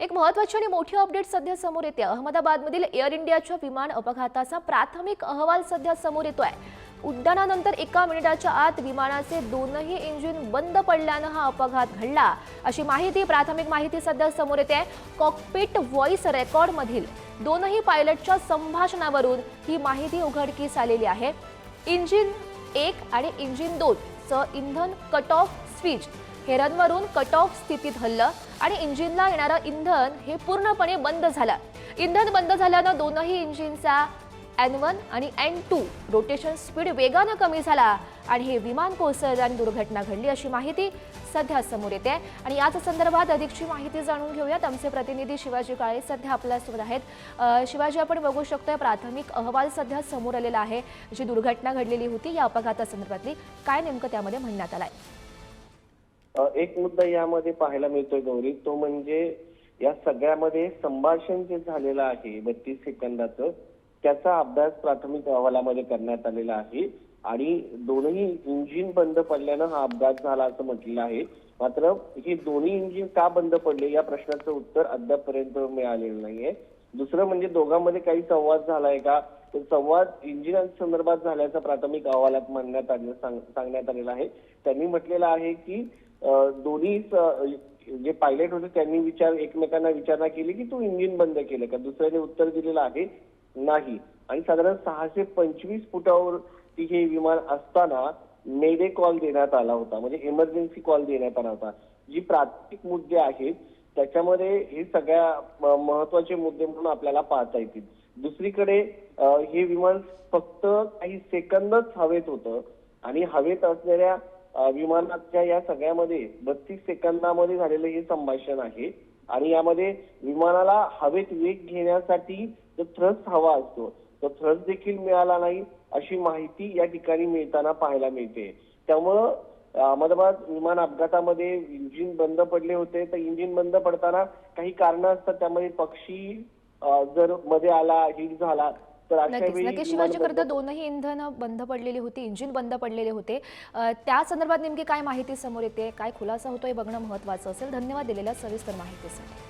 एक महत्वाची आणि मोठी अपडेट सध्या समोर येते. अहमदाबादमधील एअर इंडियाच्या विमान अपघाताचा प्राथमिक अहवाल सध्या समोर येतोय. उड्डाणानंतर एका मिनिटाच्या आत विमानाचे दोनही इंजिन बंद पडल्यानं हा अपघात घडला. अशी माहिती प्राथमिक माहिती सध्या समोर येते. कॉकपिट व्हॉइस रेकॉर्डमधील दोनही पायलटच्या संभाषणावरून ही माहिती उघडकीस आलेली आहे. इंजिन एक आणि इंजिन दोनचं इंधन कट ऑफ स्विच हे रनवरून कट ऑफ स्थितीत हल्लं. आणि इंजिनला येणारं इंधन हे पूर्णपणे बंद झालं. इंधन बंद झाल्यानं दोनही इंजिनचा एन वन आणि एन टू रोटेशन स्पीड वेगानं कमी झाला आणि हे विमान कोसळलं आणि दुर्घटना घडली अशी माहिती सध्या समोर येते. आणि याच संदर्भात अधिकची माहिती जाणून घेऊयात. आमचे प्रतिनिधी शिवाजी काळे सध्या आपल्यासोबत आहेत. शिवाजी आपण बघू शकतोय प्राथमिक अहवाल सध्या समोर आलेला आहे. जी दुर्घटना घडलेली होती या अपघातासंदर्भातली काय नेमकं त्यामध्ये म्हणण्यात आलं आहे एक मुद्दा यामध्ये पाहायला मिळतोय गौरी. तो म्हणजे या सगळ्यामध्ये संभाषण जे झालेलं आहे बत्तीस सेकंदाचं त्याचा अभ्यास प्राथमिक अहवालामध्ये करण्यात आलेला आहे. आणि दोन्ही इंजिन बंद पडल्यानं हा अपघात झाला असं म्हटलेलं आहे. मात्र ही दोन्ही इंजिन का बंद पडले? या प्रश्नाचं उत्तर अद्यापपर्यंत मिळालेलं नाहीये. दुसरं म्हणजे दोघांमध्ये काही संवाद झालाय का? तर संवाद इंजिनांसंदर्भात झाल्याचा प्राथमिक अहवालात म्हणण्यात आले सांगण्यात आलेला आहे. त्यांनी म्हटलेलं आहे की दोन्ही जे पायलट होते त्यांनी विचार एकमेकांना विचारणा केली की तू इंजिन बंद केलं का? दुसऱ्याने उत्तर दिलेलं आहे नाही. आणि साधारण सहाशे पंचवीस फुटावर ती हे विमान असताना मेडे कॉल देण्यात आला होता. म्हणजे इमर्जन्सी कॉल देण्यात आला होता. जी प्राथमिक मुद्दे आहेत त्याच्यामध्ये हे सगळ्या महत्त्वाचे मुद्दे म्हणून आपल्याला पाहता येतील. दुसरीकडे हे विमान फक्त काही सेकंदच हवेत होतं. आणि हवेत असणाऱ्या विमानाच्या या सगळ्यामध्ये बत्तीस सेकंदामध्ये झालेलं हे संभाषण आहे. आणि यामध्ये विमानाला हवेत वेग घेण्यासाठी जो थ्रस्ट हवा असतो तो थ्रस्ट देखील मिळाला नाही अशी माहिती या ठिकाणी मिळताना पाहायला मिळते. त्यामुळं अहमदाबाद विमान अपघातामध्ये इंजिन बंद पडले होते. तर इंजिन बंद पडताना काही कारण असतात त्यामध्ये पक्षी जर मध्ये आला हिट झाला नक्कीच. नक्कीच शिवाजी करता दोनही इंधन बंद पडलेली होती इंजिन बंद पडलेले होते. त्या संदर्भात नेमकी काय माहिती समोर येते काय खुलासा होतोय बघणं महत्वाचं असेल. धन्यवाद दिलेल्या सविस्तर माहितीसाठी.